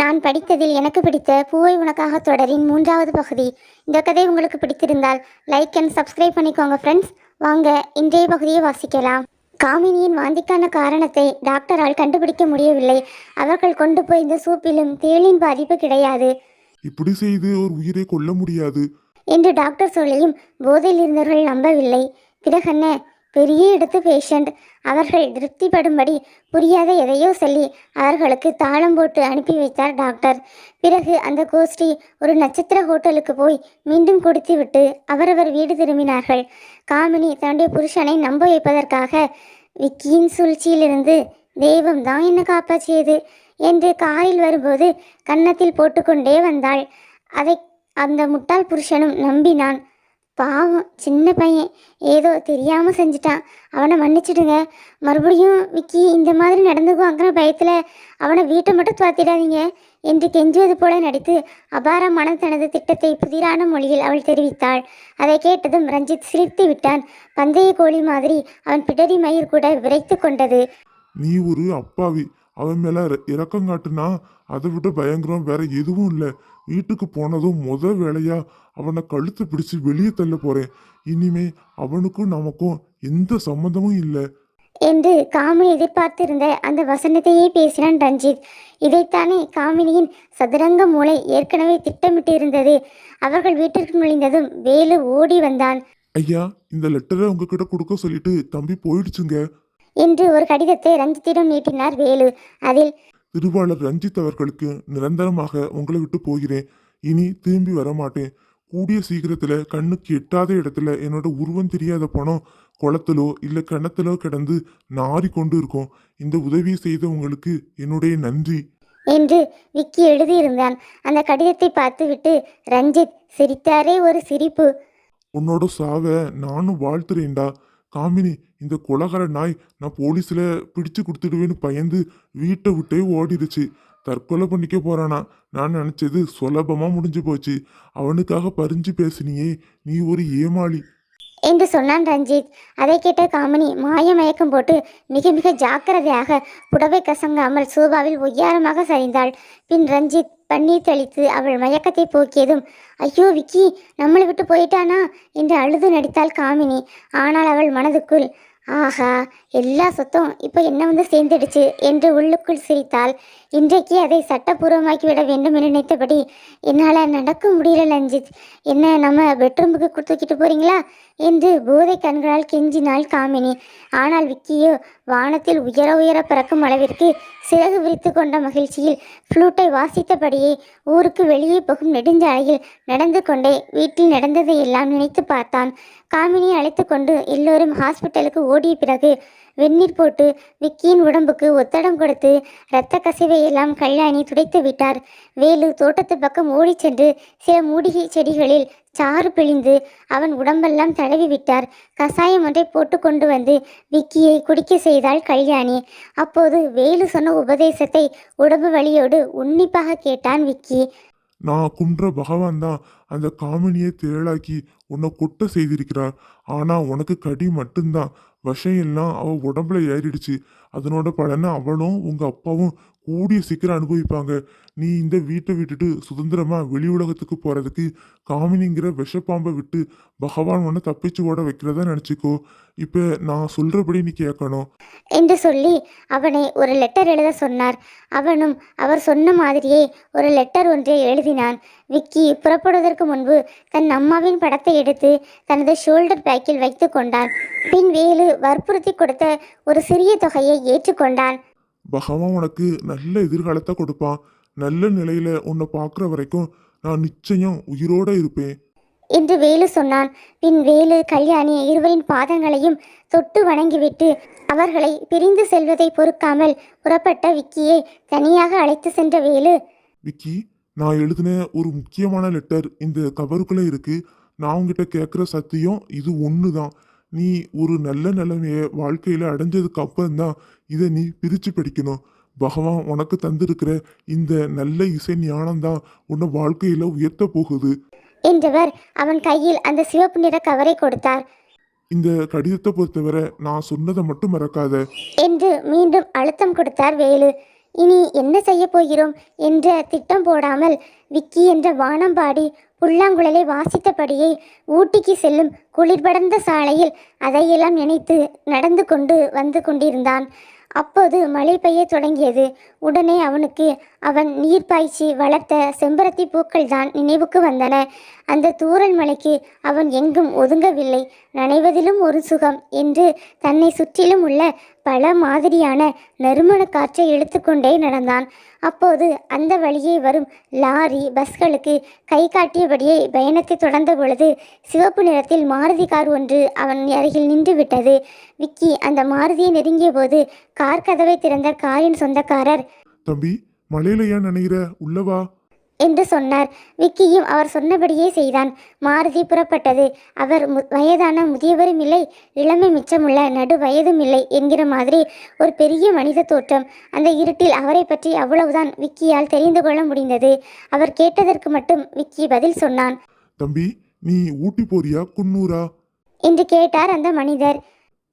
நான் படித்ததில் எனக்கு பிடித்த பூவை உனக்காக தொடரின் மூன்றாவது பகுதி. இந்த கதை உங்களுக்கு பிடித்திருந்தால் லைக் அண்ட் சப்ஸ்கிரைப் பண்ணிக்கோங்க ஃப்ரெண்ட்ஸ் வாங்க இன்றைய பகுதியை வாசிக்கலாம். காமினியின் வாந்திக்கான காரணத்தை டாக்டரால் கண்டுபிடிக்க முடியவில்லை. அவர்கள் கொண்டு போய் இந்த சூப்பிலும் தேளின் பாதிப்பு கிடையாது. இப்படி செய்து ஒரு உயிரை கொல்ல முடியாது. என்று டாக்டர் சொல்லியும் போதையில் இருந்தவர்கள் நம்பவில்லை. பிறகென்ன? பெரிய இடத்து பேஷண்ட் அவர்கள் திருப்திப்படும்படி புரியாத எதையோ சொல்லி அவர்களுக்கு தாளம் போட்டு அனுப்பி வைத்தார் டாக்டர் பிறகு அந்த கோஷ்டி ஒரு நட்சத்திர ஹோட்டலுக்கு போய் மீண்டும் குடித்துவிட்டு அவரவர் வீடு திரும்பினார்கள். காமினி தன்னுடைய புருஷனை நம்ப வைப்பதற்காக விக்கியின் சூழ்ச்சியிலிருந்து தெய்வம் தான் என்ன காப்பாற்றியது என்று காரில் வரும்போது கன்னத்தில் போட்டுக்கொண்டே வந்தாள். அதை அந்த முட்டாள் புருஷனும் நம்பினான். பாவம் சின்ன பையன். ஏதோ தெரியாமல் செஞ்சிட்டான். அவனை மன்னிச்சிடுங்க. மறுபடியும் விக்கி இந்த மாதிரி நடந்துக்குவாங்கிற பயத்தில் அவனை வீட்டை மட்டும் துவாத்திடாதீங்க என்று கெஞ்சுவது போல நடித்து அபாரமான தனது திட்டத்தை புதிரான மொழியில் அவள் தெரிவித்தாள். அதை கேட்டதும் ரஞ்சித் சிரித்து விட்டான். பந்தய கோழி மாதிரி அவன் பிடரி மயிர் கூட விரைத்து கொண்டது. நீ ஒரு அப்பாவி. அவன் மேல இரக்கம் காட்டுனா அதை விட பயங்கரம். வேற எதுவும் இல்லை. வீட்டுக்கு போனதும் முத வேலையா அவனை கழுத்து பிடிச்சு வெளியே தள்ள போறேன். இனிமே அவனுக்கும் நமக்கும் எந்த சம்மந்தமும் இல்லை. என்று காமினி எதிர்பார்த்திருந்த அந்த வசனத்தையே பேசினான் ரஞ்சித். இதைத்தானே காமினியின் சதுரங்க மூளை ஏற்கனவே திட்டமிட்டிருந்தது. அவர்கள் வீட்டிற்கு நுழைந்ததும் வேலு ஓடி வந்தான். ஐயா இந்த லெட்டரை உங்ககிட்ட கொடுக்க சொல்லிட்டு தம்பி போயிடுச்சுங்க. என்று ஒரு கடிதத்தை ரஞ்சித்திடம் நீட்டினார் வேலு. அதில் திருவாளர் ரஞ்சித் அவர்களுக்கு நிரந்தரமாக உங்களை விட்டு போகிறேன். இனி திரும்பி வர மாட்டேன் கூடிய சீக்கிரத்துல கண்ணுக்கு எட்டாத இடத்துல என்னோட உருவம் தெரியாத பணம் குளத்திலோ இல்ல கிணத்திலோ கிடந்து நாறி கொண்டு இருக்கும். இந்த உதவியை செய்த உங்களுக்கு என்னுடைய நன்றி. என்று விக்கி எழுதியிருந்தான். அந்த கடிதத்தை பார்த்துவிட்டு ரஞ்சித் சிரித்தாரே ஒரு சிரிப்பு. உன்னோட சாவை நானும் வாழ்த்துறேன்டா. காமினி இந்த குலகர நாய் நான் போலீஸில் பிடிச்சு கொடுத்துடுவேன்னு பயந்து வீட்டை விட்டே ஓடிடுச்சு. தற்கொலை பண்ணிக்க போறானா? நான் நினச்சது சுலபமாக முடிஞ்சு போச்சு. அவனுக்காக பறிஞ்சு பேசுனியே. நீ ஒரு ஏமாளி. என்று சொன்னான் ரஞ்சித். அதை கேட்ட காமினி மாய மயக்கம் போட்டு மிக மிக ஜாக்கிரதையாக புடவை கசங்காமல் சோபாவில் ஒய்யாரமாக சரிந்தாள். பின் ரஞ்சித் பன்னீர் தெளித்து அவள் மயக்கத்தை போக்கியதும் ஐயோ விக்கி நம்மளை விட்டு போயிட்டானா? என்று அழுது நடித்தாள் காமினி. ஆனால் அவள் மனதுக்குள் 啊哈 எல்லா சொத்தும் இப்போ என்ன வந்து சேர்ந்துடுச்சு என்று உள்ளுக்குள் சிரித்தாள். இன்றைக்கு அதை சட்டப்பூர்வமாக்கி விட வேண்டும் என்று நினைத்தபடி என்னால் நடக்க முடியல ரஞ்சித் என்ன நம்ம பெட்ரூமுக்கு கொடுத்துக்கிட்டு போறீங்களா? என்று போதை கண்களால் கெஞ்சினாள் காமினி. ஆனால் விக்கியோ வானத்தில் உயர உயர பறக்கும் அளவிற்கு சிறகு விரித்து கொண்ட மகிழ்ச்சியில் ஃப்ளூட்டை வாசித்தபடியே ஊருக்கு வெளியே போகும் நெடுஞ்சாலையில் நடந்து கொண்டே வீட்டில் நடந்ததை எல்லாம் நினைத்து பார்த்தான். காமினியை அழைத்து கொண்டு எல்லோரும் ஹாஸ்பிட்டலுக்கு ஓடிய பிறகு வெந்நீர் போட்டு விக்கியின் உடம்புக்கு ஒத்தடம் கொடுத்து இரத்த கசிவை எல்லாம் கல்யாணி துடைத்து விட்டார். வேலு தோட்டத்து பக்கம் ஓடிச் சென்று சில மூடிகை செடிகளில் சாறு பிழிந்து அவன் உடம்பெல்லாம் தடவி விட்டார். கசாயம் ஒன்றை போட்டு கொண்டு வந்து விக்கியை குடிக்க செய்தாள் கல்யாணி. அப்போது வேலு சொன்ன உபதேசத்தை உடம்பு வழியோடு உன்னிப்பாக கேட்டான் விக்கி. நான் குன்ற பகவான் தான் அந்த காமினியை திரளாக்கி உன்னை கொட்ட செய்திருக்கிறார். ஆனா உனக்கு கடி மட்டும்தான். விஷம் எல்லாம் அவள் உடம்புல ஏறிடுச்சு. அதனோட பலனை அவளும் உங்கள் அப்பாவும் கூடிய சீக்கிரம் அனுபவிப்பாங்க. நீ இந்த வீட்டை விட்டுட்டு சுதந்திரமாக வெளி உலகத்துக்கு போகிறதுக்கு காமினிங்கிற விஷப்பாம்பை விட்டு பகவான் உன்னை தப்பிச்சு ஓட வைக்கிறதா நினச்சிக்கோ. இப்போ நான் சொல்கிறபடி நீ கேட்கணும். என்று சொல்லி அவனை ஒரு லெட்டர் எழுத சொன்னார். அவனும் அவர் சொன்ன மாதிரியே ஒரு லெட்டர் ஒன்றை எழுதினான். விக்கி புறப்படுவதற்கு முன்பு தன் அம்மாவின் படத்தை எடுத்து தனது ஷோல்டர் பேக்கில் வைத்து கொண்டான். பின் வேலு வற்புறுத்தி கொடுத்த ஒரு சிறிய தொகையை ஏற்றுக்கொண்டான். பகவான் உனக்கு நல்ல எதிர்காலத்தை கொடுப்பான். நல்ல நிலையில உன்னை பார்க்குற வரைக்கும் நான் நிச்சயம் உயிரோட இருப்பேன். என்று வேலு சொன்னான். பின் வேலு கல்யாணி இருவரின் பாதங்களையும் தொட்டு வணங்கிவிட்டு அவர்களை பிரிந்து செல்வதை பொறுக்காமல் புறப்பட்ட விக்கியை தனியாக அழைத்து சென்ற வேலு விக்கி நான் எழுதின ஒரு முக்கியமான லெட்டர் இந்த கவருக்குள்ள இருக்கு. நான் உங்ககிட்ட கேட்குற சத்தியம் இது ஒன்று தான் நீ ஒரு நல்ல நிலைமைய வாழ்க்கையில் அடைஞ்சதுக்கு அப்புறம் தான் இதை நீ பிரித்து படிக்கணும். பகவான் உனக்கு தந்திருக்கிற இந்த நல்ல இசை ஞானம் தான் உன்னை வாழ்க்கையில் உயர்த்த போகுது. என்றவர் அவன் கையில் அந்த சிவப்பு நிற கவரை கொடுத்தார். இந்த கடிதத்தை பொறுத்தவரை நான் சொன்னதை மட்டும் மறக்காத. என்று மீண்டும் அழுத்தம் கொடுத்தார் வேலு. இனி என்ன செய்ய போகிறோம்? என்ற திட்டம் போடாமல் விக்கி என்ற வானம்பாடி புல்லாங்குழலை வாசித்தபடியே ஊட்டிக்கு செல்லும் குளிர்படர்ந்த சாலையில் அதையெல்லாம் நினைத்து நடந்து கொண்டு வந்து கொண்டிருந்தான். அப்போது மழை பெய்ய தொடங்கியது. உடனே அவனுக்கு அவன் நீர் பாய்ச்சி வளர்த்த செம்பருத்தி பூக்கள் தான் நினைவுக்கு வந்தன. அந்த தூரல் மலைக்கு அவன் எங்கும் ஒதுங்கவில்லை. நனைவதிலும் ஒரு சுகம் என்று தன்னை சுற்றிலும் உள்ள பல மாதிரியான நறுமண காற்றை இழுத்துக்கொண்டே நடந்தான். அப்போது அந்த வழியே வரும் லாரி பஸ்களுக்கு கை காட்டியபடியே பயணத்தை தொடர்ந்த பொழுது சிவப்பு நிறத்தில் மாருதி கார் ஒன்று அவன் அருகில் நின்று விட்டது. விக்கி அந்த மாருதியை நெருங்கிய போது கார் கதவை திறந்த காரின் சொந்தக்காரர் தம்பி மழையில ஏன் நினைகிற உள்ளவா என்று சொன்னார். விக்கியும் அவர் சொன்னபடியே செய்தான். மாருதி புறப்பட்டது. அவர் வயதான முதியவரும் இல்லை. இளமை மிச்சமுள்ள நடு வயதும் இல்லை என்கிற மாதிரி ஒரு பெரிய மனித தோற்றம். அந்த இருட்டில் அவரை பற்றி அவ்வளவுதான் விக்கியால் தெரிந்து கொள்ள முடிந்தது. அவர் கேட்டதற்கு மட்டும் விக்கி பதில் சொன்னான். தம்பி நீ ஊட்டி போறியா? குன்னூரா? என்று கேட்டார் அந்த மனிதர்.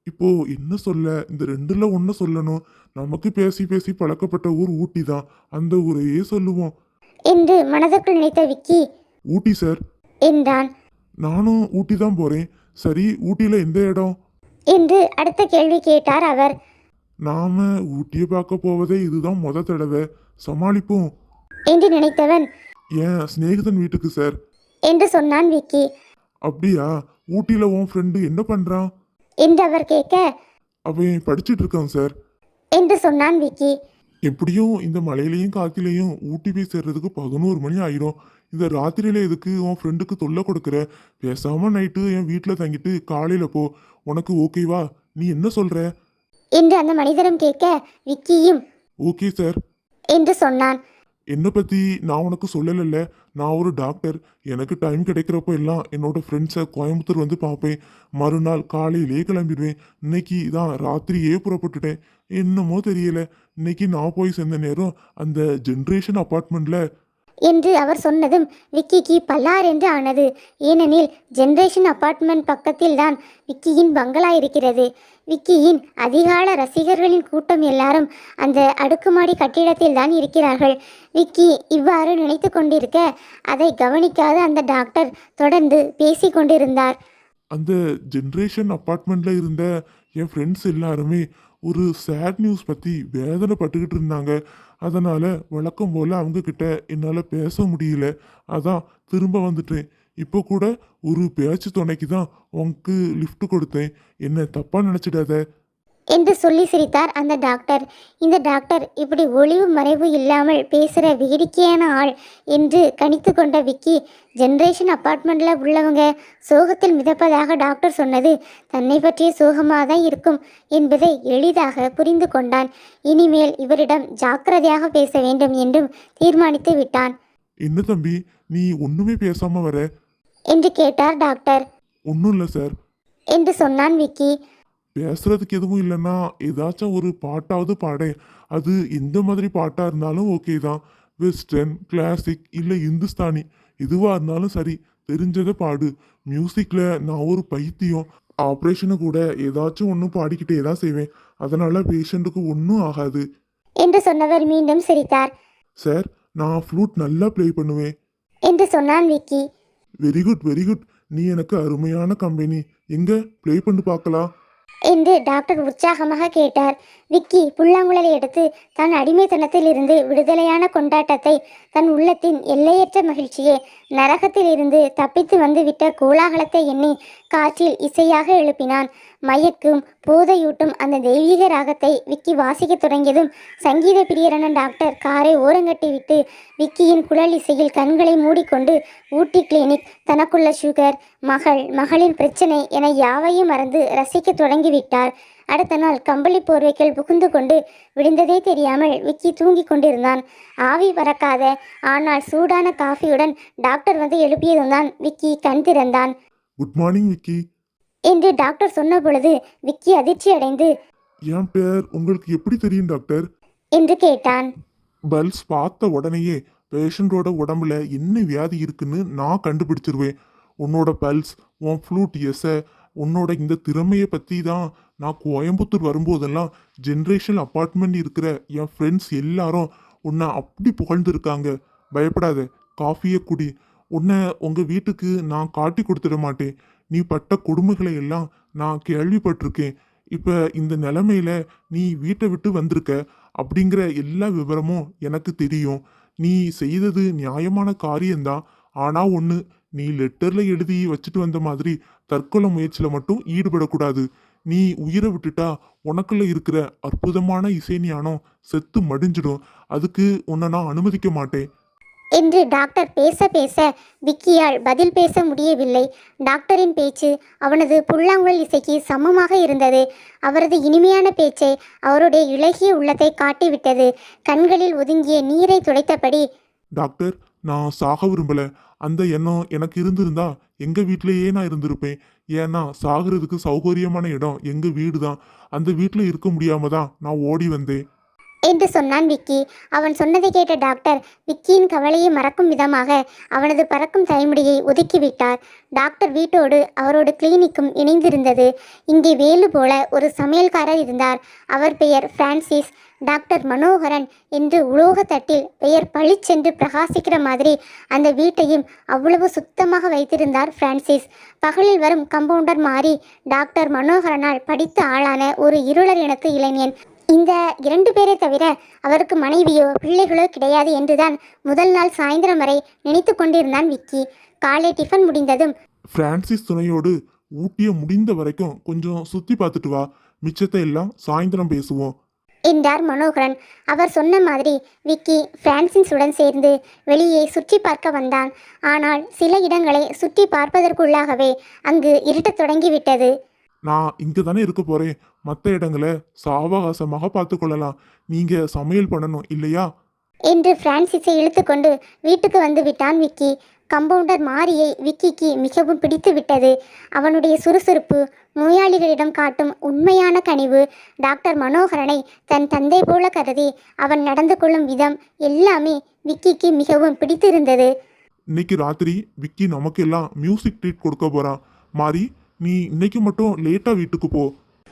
இப்போ என்ன சொல்ல? இந்த ரெண்டுல ஒன்று சொல்லணும். நமக்கு பேசி பேசி பழக்கப்பட்ட ஊர் ஊட்டி தான். அந்த ஊரையே சொல்லுவோம். என்று மனதுக்குள் நினைத்த விக்கி ஊட்டி சார். என்றான். நானும் ஊட்டி தான் போறேன். சரி ஊட்டியில எந்த இடம்? என்று அடுத்த கேள்வி கேட்டார் அவர். நாம ஊட்டியை பார்க்க போவதே இதுதான் முத தடவை. சமாளிப்போம். என்று நினைத்தவன் ஏன் சிநேகிதன் வீட்டுக்கு சார்? என்று சொன்னான் விக்கி. அப்படியா? ஊட்டியில உன் ஃப்ரெண்டு என்ன பண்றான்? என்று அவர் கேட்க அவன் படிச்சிட்டு இருக்கான் சார். என்று சொன்னான் விக்கி. எப்படியும் இந்த மழையிலையும் காத்திலையும் ஊட்டி போய் சேர்றதுக்கு பதினோரு மணி ஆயிரும். இந்த ராத்திரியில எதுக்கு உன் ஃப்ரெண்டுக்கு தொல்லை கொடுக்குற? பேசாம நைட்டு என் வீட்டில் தங்கிட்டு காலையில போ. உனக்கு ஓகேவா நீ என்ன சொல்ற? என்று அந்த மனிதரும் கேட்க விக்கியும் ஓகே சார் என்று சொன்னான். என்னை பற்றி நான் உனக்கு சொல்லலைல்ல. நான் ஒரு டாக்டர் எனக்கு டைம் கிடைக்கிறப்போ எல்லாம் என்னோட ஃப்ரெண்ட்ஸை கோயம்புத்தூர் வந்து பார்ப்பேன். மறுநாள் காலையிலே கிளம்பிடுவேன். இன்னைக்கு தான் ராத்திரியே புறப்பட்டுட்டேன். என்னமோ தெரியல. இன்னைக்கு நான் போய் சேர்ந்த நேரம் அந்த ஜென்ரேஷன் அப்பார்ட்மெண்ட்டில் என்று அவர் சொன்னதும் விக்கிக்கு பல்லார் என்று ஆனது. ஏனெனில் ஜென்ரேஷன் அபார்ட்மெண்ட் பக்கத்தில் தான் விக்கியின் பங்களா இருக்கிறது. விக்கியின் அதிகால ரசிகர்களின் கூட்டம் எல்லாரும் அந்த அடுக்குமாடி கட்டிடத்தில் தான் இருக்கிறார்கள். விக்கி இவ்வாறு நினைத்து கொண்டிருக்க அதை கவனிக்காத அந்த டாக்டர் தொடர்ந்து பேசி கொண்டிருந்தார். அந்த ஜென்ரேஷன் அப்பார்ட்மெண்ட்ல இருந்த என் ஃப்ரெண்ட்ஸ் எல்லாருமே ஒரு சேட் நியூஸ் பற்றி வேதனைப்பட்டுக்கிட்டு இருந்தாங்க. அதனால் வழக்கம் போல் அவங்கக்கிட்ட என்னால் பேச முடியல. அதான் திரும்ப வந்துட்டேன். இப்போ கூட ஒரு பேச்சு துணைக்கு தான் உனக்கு லிஃப்ட் கொடுத்தேன். என்ன தப்பாக நினச்சிடாத? என்று சொல்லி சிரித்தார் அந்த டாக்டர். இந்த டாக்டர் இப்படி ஒளிவு மறைவு இல்லாமல் பேசுகிற வேடிக்கையான ஆள் என்று கணித்து கொண்ட விக்கி ஜென்ரேஷன் அப்பார்ட்மெண்ட்டில் உள்ளவங்க சோகத்தில் மிதப்பதாக டாக்டர் சொன்னது தன்னை பற்றிய சோகமாக தான் இருக்கும் என்பதை எளிதாக புரிந்து கொண்டான். இனிமேல் இவரிடம் ஜாக்கிரதையாக பேச வேண்டும் என்றும் தீர்மானித்து விட்டான். என்ன தம்பி நீ ஒன்றுமே பேசாமல் வர? என்று கேட்டார் டாக்டர். ஒன்றும் இல்லை சார். என்று சொன்னான் விக்கி. பேசுறதுக்கு எதுவும் இல்லைன்னா ஏதாச்சும் ஒரு பாட்டாவது பாடேன். அது எந்த மாதிரி பாட்டாக இருந்தாலும் ஓகே தான். வெஸ்டர்ன் கிளாசிக் இல்லை இந்துஸ்தானி. எதுவாக இருந்தாலும் சரி தெரிஞ்சதை பாடு. மியூசிக்கில் நான் ஒரு பைத்தியம். ஆப்ரேஷனை கூட ஏதாச்சும் ஒன்று பாடிக்கிட்டே தான் செய்வேன். அதனால பேஷண்ட்டுக்கு ஒன்றும் ஆகாது. என்று சொன்னவர் மீண்டும் சிரித்தார். சார் நான் ஃப்ளூட் நல்லா ப்ளே பண்ணுவேன். என்று சொன்னான் Vicky. Very good very good நீ எனக்கு அருமையான கம்பெனி எங்கே? ப்ளே பண்ணி பார்க்கலாம். என்று டாக்டர் உற்சாகமாக கேட்டார். விக்கி புல்லாங்குழலை எடுத்து தன் அடிமைத்தனத்தில் இருந்து விடுதலையான கொண்டாட்டத்தை தன் உள்ளத்தின் எல்லையற்ற மகிழ்ச்சியை நரகத்திலிருந்து தப்பித்து வந்துவிட்ட கோலாகலத்தை எண்ணி காற்றில் இசையாக எழுப்பினான். மயக்கும் போதையூட்டும் அந்த தெய்வீக ராகத்தை விக்கி வாசிக்கத் தொடங்கியதும் சங்கீத பிரியரான டாக்டர் காரை ஓரங்கட்டி விட்டு விக்கியின் குழல் இசையில் கண்களை மூடிக்கொண்டு ஊட்டி கிளினிக் தனக்குள்ள சுகர் மகள் மகளின் பிரச்சனை என யாவையும் மறந்து ரசிக்க தொடங்கிவிட்டார். அடுத்த நாள் கம்பளி போர்வைகள் புகுந்து கொண்டு விழுந்ததே தெரியாமல் விக்கி தூங்கிக் கொண்டிருந்தான். ஆவி பறக்காத ஆனால் சூடான காஃபியுடன் டாக்டர் வந்து எழுப்பியதும் தான் விக்கி கண் திறந்தான். Good morning Vicky. என்று டாக்டர் சொன்ன பொழுது விக்கி அதிர்ச்சி அடைந்து என் பேர் உங்களுக்கு எப்படி தெரியும் டாக்டர்? என்று கேட்டான். பல்ஸ் பார்த்த உடனேயே பேஷண்டோட உடம்புல என்ன வியாதி இருக்குன்னு நான் கண்டுபிடிச்சிருவேன். உன்னோட பல்ஸ் உன் ஃப்ளூட் எச உன்னோட இந்த திறமையை பற்றி தான் நான் கோயம்புத்தூர் வரும்போதெல்லாம் ஜென்ரேஷன் அப்பார்ட்மெண்ட் இருக்கிற என் ஃப்ரெண்ட்ஸ் எல்லாரும் உன்னை அப்படி புகழ்ந்துருக்காங்க. பயப்படாத காஃபியை குடி உன்னை உங்கள் வீட்டுக்கு நான் காட்டி கொடுத்துட மாட்டேன். நீ பட்ட கொடுமைகளை எல்லாம் நான் கேள்விப்பட்டிருக்கேன். இப்போ இந்த நிலமையில நீ வீட்டை விட்டு வந்திருக்க அப்படிங்கிற எல்லா விவரமும் எனக்கு தெரியும். நீ செய்தது நியாயமான காரியம்தான். ஆனால் ஒன்று நீ லெட்டரில் எழுதி வச்சுட்டு வந்த மாதிரி தற்கொலை முயற்சியில் மட்டும் ஈடுபடக்கூடாது. நீ உயிரை விட்டுட்டா உனக்குள்ள இருக்கிற அற்புதமான இசை ஞானம் செத்து மடிஞ்சிடும். அதுக்கு உன்னை நான் அனுமதிக்க மாட்டேன். என்று டாக்டர் பேச பேச விக்கியால் பதில் பேச முடியவில்லை. டாக்டரின் பேச்சு அவனது புல்லாங்குழல் இசைக்கு சமமாக இருந்தது. அவரது இனிமையான பேச்சை அவருடைய இலகிய உள்ளத்தை காட்டிவிட்டது. கண்களில் ஒதுங்கிய நீரை துடைத்தபடி டாக்டர் நான் சாக விரும்பல. அந்த எண்ணம் எனக்கு இருந்திருந்தா எங்க வீட்டிலேயே நான் இருந்திருப்பேன். ஏன்னா சாகிறதுக்கு சௌகரியமான இடம் எங்க வீடு தான் அந்த வீட்டில் இருக்க முடியாம தான் நான் ஓடி வந்தேன். என்று சொன்னான் விக்கி. அவன் சொன்னதை கேட்ட டாக்டர் விக்கியின் கவலையை மறக்கும் விதமாக அவனது பறக்கும் தலைமுடியை ஒதுக்கிவிட்டார். டாக்டர் வீட்டோடு அவரோட கிளினிக்கும் இணைந்திருந்தது. இங்கே வேலு போல ஒரு சமையல்காரர் இருந்தார். அவர் பெயர் பிரான்சிஸ் டாக்டர் மனோகரன் என்று உலோகத்தட்டில் பெயர் பளிச்சென்று பிரகாசிக்கிற மாதிரி அந்த வீட்டையும் அவ்வளவு சுத்தமாக வைத்திருந்தார் பிரான்சிஸ் பகலில் வரும் கம்பவுண்டர் மாறி டாக்டர் மனோகரனால் படித்த ஆளான ஒரு இருளர் இனத்து இளைஞன். இந்த இரண்டு பேரை தவிர அவருக்கு மனைவியோ பிள்ளைகளோ கிடையாது என்றுதான் முதல் நாள் சாயந்தரம் வரை நினைத்து கொண்டிருந்தான் விக்கி. காலை டிஃபன் முடிந்ததும் பிரான்சிஸ் துணையோடு ஊட்டிய முடிந்த வரைக்கும் கொஞ்சம் சுத்தி பார்த்துட்டு வா. மிச்சத்தை எல்லாம் சாயந்தரம் பேசுவோம். என்றார் மனோகரன். அவர் சொன்ன மாதிரி விக்கி பிரான்சிஸுடன் சேர்ந்து வெளியே சுற்றி பார்க்க வந்தான். ஆனால் சில இடங்களை சுற்றி பார்ப்பதற்குள்ளாகவே அங்கு இருட்டத் தொடங்கிவிட்டது. நான் இங்க தானே இருக்க போறேன். மற்ற இடங்களை சாவகாசமாக பார்த்து கொள்ளலாம். நீங்க சமையல் பண்ணணும் இல்லையா? என்று பிரான்சிஸை இழுத்துக்கொண்டு வீட்டுக்கு வந்து விட்டான் விக்கி. கம்பவுண்டர் மாரியை விக்கிக்கு மிகவும் பிடித்து விட்டது. அவனுடைய சுறுசுறுப்பு நோயாளிகளிடம் காட்டும் உண்மையான கனிவு டாக்டர் மனோகரனை தன் தந்தை போல கருதி அவன் நடந்து கொள்ளும் விதம் எல்லாமே விக்கிக்கு மிகவும் பிடித்திருந்தது. இன்னைக்கு ராத்திரி விக்கி நமக்கு எல்லாம் மியூசிக் ட்ரீட் கொடுக்க போறான் மாறி நீ இன்னைக்கு மட்டும் லேட்டா வீட்டுக்கு போ.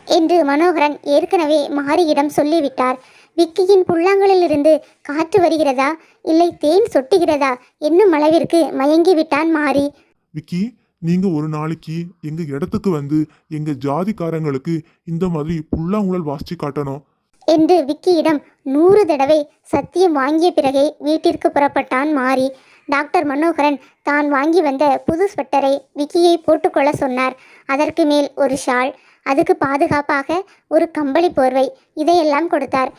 என்று மனோகரன் ஏற்கனவே மாரியிடம் சொல்லிவிட்டார். விக்கியின் புல்லாங்குழலிலிருந்து காற்று வருகிறதா? இல்லை தேன் சொட்டுகிறதா? என்னும் அளவிற்கு மயங்கி விட்டான் மாரி. விக்கி நீங்க ஒரு நாளைக்கு எங்க இடத்துக்கு வந்து எங்க ஜாதிக்காரங்களுக்கு இந்த மாதிரி புல்லாங்குழல் வாசிச்சு காட்டணும். என்று விக்கியிடம் நூறு தடவை சத்தியம் வாங்கிய பிறகே வீட்டிற்கு புறப்பட்டான் மாரி. டாக்டர் மனோகரன் தான் வாங்கி வந்த புது ஸ்வெட்டரை விக்கியை போட்டுக்கொள்ள சொன்னார். அதற்கு மேல் ஒரு ஷால் அதுக்கு பாதுகாப்பாக ஒரு கம்பளி போர்வை இதையெல்லாம் கொடுத்தார்.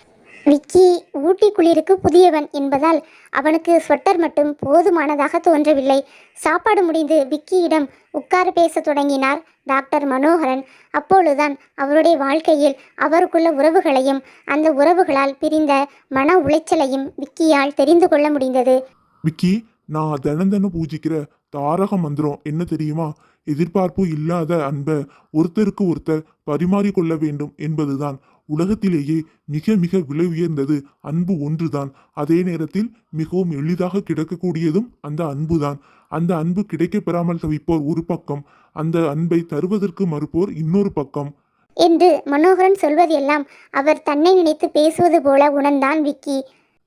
விக்கி ஊட்டி குளிருக்கு புதியவன் என்பதால் அவனுக்கு ஸ்வெட்டர் மட்டும் போதுமானதாக தோன்றவில்லை. சாப்பாடு முடிந்து விக்கியிடம் உட்கார பேசத் தொடங்கினார் டாக்டர் மனோகரன். அப்பொழுதுதான் அவருடைய வாழ்க்கையில் அவருக்குள்ள உறவுகளையும் அந்த உறவுகளால் பிரிந்த மன உளைச்சலையும் விக்கியால் தெரிந்து கொள்ள முடிந்தது. விக்கி நான் தினம் தினம் பூஜிக்கிற தாரக மந்திரம் என்ன தெரியுமா? எதிர்பார்ப்பு இல்லாத அன்பை ஒருத்தருக்கு ஒருத்தர் பரிமாறிக்கொள்ள வேண்டும் என்பதுதான். உலகத்திலேயே மிக மிக விலை உயர்ந்தது அன்பு ஒன்றுதான். அதே நேரத்தில் மிகவும் எளிதாக கிடைக்கக்கூடியதும் அந்த அன்புதான். அந்த அன்பு கிடைக்க பெறாமல் தவிப்போர் ஒரு பக்கம் அந்த அன்பை தருவதற்கு மறுப்போர் இன்னொரு பக்கம். என்று மனோகரன் சொல்வதெல்லாம் அவர் தன்னை நினைத்து பேசுவது போல உணர்ந்தான் விக்கி.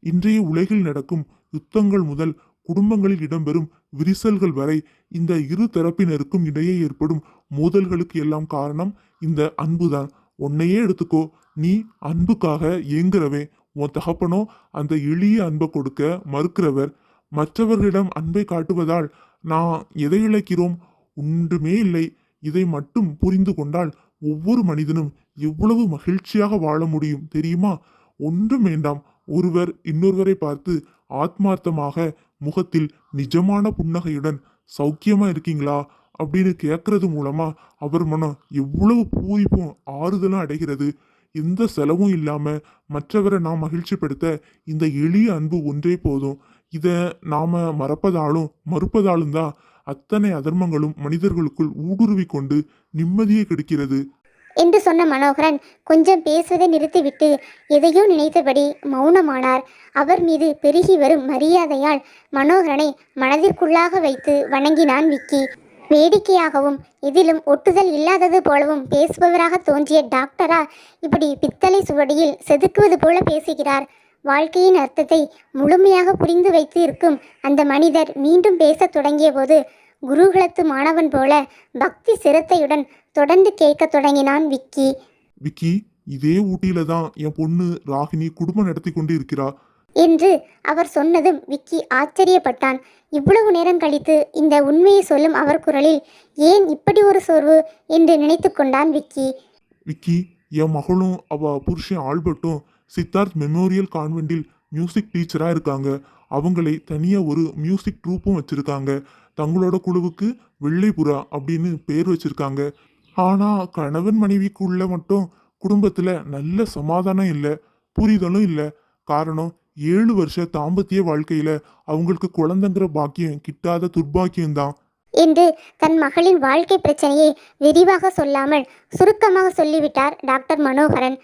இன்றைய உலகில் நடக்கும் யுத்தங்கள் முதல் குடும்பங்களில் இடம்பெறும் விரிசல்கள் வரை இந்த இரு தரப்பினருக்கும் இடையே ஏற்படும் மோதல்களுக்கு எல்லாம் காரணம் இந்த அன்புதான். உன்னையே எடுத்துக்கோ. நீ அன்புக்காக ஏங்குறவே உன் தகப்பனோ அந்த எளிய அன்பை கொடுக்க மறுக்கிறவர். மற்றவர்களிடம் அன்பை காட்டுவதால் நான் எதை இழக்கிறோம்? ஒன்றுமே இல்லை. இதை மட்டும் புரிந்து கொண்டால் ஒவ்வொரு மனிதனும் எவ்வளவு மகிழ்ச்சியாக வாழ முடியும் தெரியுமா? ஒன்றும் வேண்டாம். ஒருவர் இன்னொருவரை பார்த்து ஆத்மார்த்தமாக முகத்தில் நிஜமான புன்னகையுடன் சௌக்கியமா இருக்கீங்களா? அப்படின்னு கேட்கறது மூலமா அவர் மனம் எவ்வளவு பூரிப்பும் ஆறுதலும் அடைகிறது. எந்த செலவும் இல்லாம மற்றவரை நாம் மகிழ்ச்சிப்படுத்த இந்த எளிய அன்பு ஒன்றே போதும். இதை நாம மறப்பதாலும் மறுப்பதாலும் தான் அத்தனை அதர்மங்களும் மனிதர்களுக்குள் ஊடுருவி கொண்டு நிம்மதியை கிடைக்கிறது. என்று சொன்ன மனோகரன் கொஞ்சம் பேசுவதை நிறுத்திவிட்டு எதையோ நினைத்தபடி மௌனமானார். அவர் மீது பெருகி வரும் மரியாதையால் மனோகரனை மனதிற்குள்ளாக வைத்து வணங்கினான் விக்கி. வேடிக்கையாகவும் இதிலும் ஒட்டுதல் இல்லாதது போலவும் பேசுபவராக தோன்றிய டாக்டரா இப்படி பித்தளை சுவடியில் செதுக்குவது போல பேசுகிறார். வாழ்க்கையின் அர்த்தத்தை முழுமையாக புரிந்து வைத்து இருக்கும் அந்த மனிதர் மீண்டும் பேசத் தொடங்கியபோது குருகுலத்து மாணவன் போல பக்தி சிரத்தையுடன் தொடர்ந்து கேட்கத் தொடங்கினான் விக்கி. விக்கி இதே ஊட்டியில தான் என் பொண்ணு ராகினி குடும்பம் நடத்தி கொண்டு இருக்கிறா என்று அவர் சொன்னதும் விக்கி ஆச்சரியப்பட்டான். இவ்வளவு நேரம் கழித்து இந்த உண்மையை சொல்லும் அவர் குரலில் ஏன் இப்படி ஒரு சோர்வு என்று நினைத்து கொண்டான் விக்கி. விக்கி என் மகளும் அவ புருஷன் ஆல்பர்ட்டும் சித்தார்த் மெமோரியல் கான்வென்டில் மியூசிக் டீச்சரா இருக்காங்க. அவங்களை தனியா ஒரு மியூசிக் ட்ரூப்பும் வச்சிருக்காங்க. தங்களோட குழுவுக்கு வெள்ளை புறா அப்படின்னு பேர் வச்சிருக்காங்க. ஆனா கணவன் மனைவிக்குள்ள மட்டும் குடும்பத்துல நல்ல சமாதானம் இல்லை புரிதலும் இல்லை. காரணம் ஏழு வருஷ தாம்பத்திய வாழ்க்கையில அவங்களுக்கு குழந்தைங்கிற பாக்கியம் கிட்டாத துர்பாக்கியம்தான் என்று தன் மகளின் வாழ்க்கை பிரச்சனையை விரிவாக சொல்லாமல் சுருக்கமாக சொல்லிவிட்டார் டாக்டர் மனோகரன்.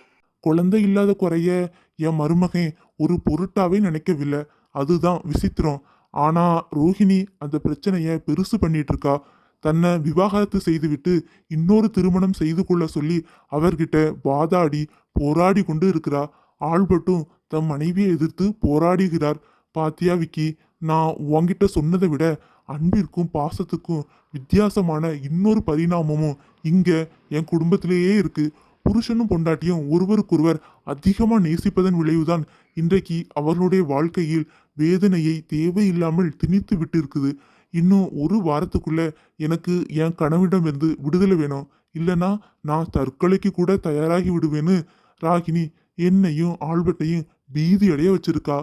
குழந்தை இல்லாத குறைய என் மருமகன் ஒரு பொருட்டாவே நினைக்கவில்லை. அதுதான் விசித்திரம். ஆனா ரோஹிணி அந்த பிரச்சனையை பெருசு பண்ணிட்டு இருக்கா தன்னை விவாகரத்து செய்துவிட்டு இன்னொரு திருமணம் செய்து கொள்ள சொல்லி அவர்கிட்ட வாதாடி போராடி கொண்டு இருக்கிறா. ஆல்பர்ட்டும் தன் மனைவியை எதிர்த்து போராடுகிறார். பாத்தியா விக்கி? நான் உன்கிட்ட சொன்னதை விட அன்பிற்கும் பாசத்துக்கும் வித்தியாசமான இன்னொரு பரிணாமமும் இங்கே என் குடும்பத்திலேயே இருக்கு. புருஷனும் பொண்டாட்டியும் ஒருவருக்கொருவர் அதிகமாக நேசிப்பதன் விளைவுதான் இன்றைக்கு அவர்களுடைய வாழ்க்கையில் வேதனையை தேவையில்லாமல் திணித்து விட்டு இருக்குது இன்னும் ஒரு வாரத்துக்குள்ள எனக்கு என் கனவிடமிருந்து விடுதலை வேணும். இல்லைன்னா நான் தற்கொலைக்கு கூட தயாராகி விடுவேன்னு ராகினி என்னையும் ஆல்பர்ட்டையும் பீதி அடைய வச்சிருக்கா.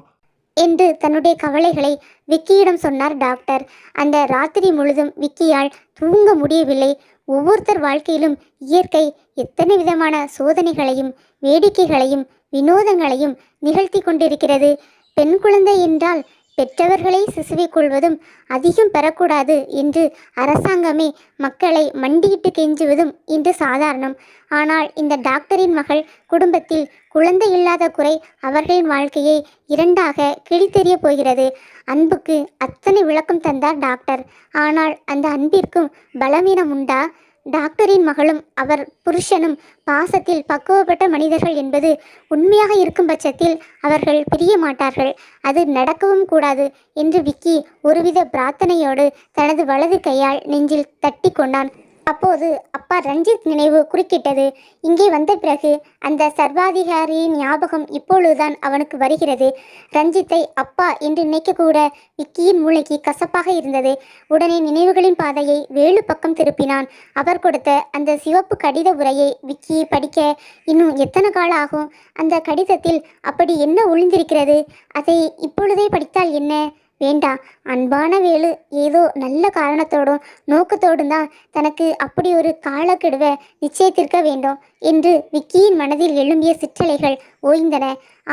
என்று தன்னுடைய கவலைகளை விக்கியிடம் சொன்னார் டாக்டர். அந்த ராத்திரி முழுதும் விக்கியால் தூங்க முடியவில்லை. ஒவ்வொருத்தர் வாழ்க்கையிலும் இயற்கை எத்தனை விதமான சோதனைகளையும் வேடிக்கைகளையும் வினோதங்களையும் நிகழ்த்தி கொண்டிருக்கிறது. பெண் குழந்தை என்றால் பெற்றவர்களை சிசுவைக் கொள்வதும் அதிகம் பெறக்கூடாது என்று அரசாங்கமே மக்களை மண்டியிட்டு கெஞ்சுவதும் இன்று சாதாரணம். ஆனால் இந்த டாக்டரின் மகள் குடும்பத்தில் குழந்தை இல்லாத குறை அவர்களின் வாழ்க்கையை இரண்டாக கிழித்தெறிய போகிறது. அன்புக்கு அத்தனை விளக்கம் தந்தார் டாக்டர். ஆனால் அந்த அன்பிற்கும் பலவீனம் உண்டா டாக்டரின் மகளும் அவர் புருஷனும் பாசத்தில் பக்குவப்பட்ட மனிதர்கள் என்பது உண்மையாக இருக்கும் பட்சத்தில் அவர்கள் பிரிய மாட்டார்கள். அது நடக்கவும் கூடாது என்று விக்கி ஒருவித பிரார்த்தனையோடு தனது வலது கையால் நெஞ்சில் தட்டி கொண்டான். அப்போது அப்பா ரஞ்சித் நினைவு குறுக்கிட்டது. இங்கே வந்த பிறகு அந்த சர்வாதிகாரியின் ஞாபகம் இப்பொழுதுதான் அவனுக்கு வருகிறது. ரஞ்சித்தை அப்பா என்று நினைக்கக்கூட விக்கியின் மூளைக்கு கசப்பாக இருந்தது. உடனே நினைவுகளின் பாதையை வேலு பக்கம் திருப்பினான். அவர் கொடுத்த அந்த சிவப்பு கடித உரையை விக்கி படிக்க இன்னும் எத்தனை காலம் ஆகும்? அந்த கடிதத்தில் அப்படி என்ன ஒளிந்திருக்கிறது? அதை இப்பொழுதே படித்தால் என்ன? வேண்டா. அன்பான வேலு ஏதோ நல்ல காரணத்தோடும் நோக்கத்தோடும் தான் தனக்கு அப்படி ஒரு காலக்கெடுவை நிச்சயத்திற்க வேண்டும் என்று விக்கியின் மனதில் எழும்பிய சிற்றலைகள் ஓய்ந்தன.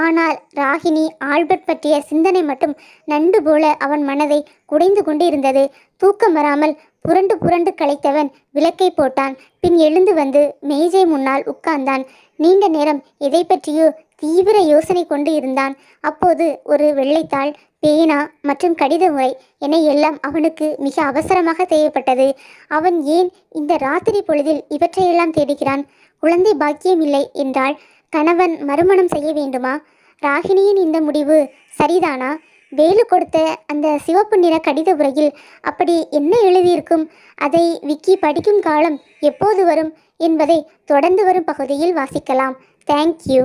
ஆனால் ராகினி ஆல்பர்ட் பற்றிய சிந்தனை மட்டும் நண்டு போல அவன் மனதை குடைந்து கொண்டு இருந்தது தூக்கம் வராமல் புரண்டு புரண்டு களைத்தவன் விளக்கை போட்டான். பின் எழுந்து வந்து மேஜை முன்னால் உட்கார்ந்தான். நீண்ட நேரம் எதை பற்றியோ தீவிர யோசனை கொண்டு இருந்தான். அப்போது ஒரு வெள்ளைத்தாள் பேனா மற்றும் கடித முறை என எல்லாம் அவனுக்கு மிக அவசரமாக தேவைப்பட்டது. அவன் ஏன் இந்த ராத்திரி பொழுதில் இவற்றையெல்லாம் தேடுகிறான்? குழந்தை பாக்கியம் இல்லை என்றால் கணவன் மறுமணம் செய்ய வேண்டுமா? ராகினியின் இந்த முடிவு சரிதானா? வேலு கொடுத்த அந்த சிவப்பு நிற கடித உரையில் அப்படி என்ன எழுதியிருக்கும்? அதை விக்கி படிக்கும் காலம் எப்போது வரும் என்பதை தொடர்ந்து வரும் பகுதியில் வாசிக்கலாம். தேங்க்யூ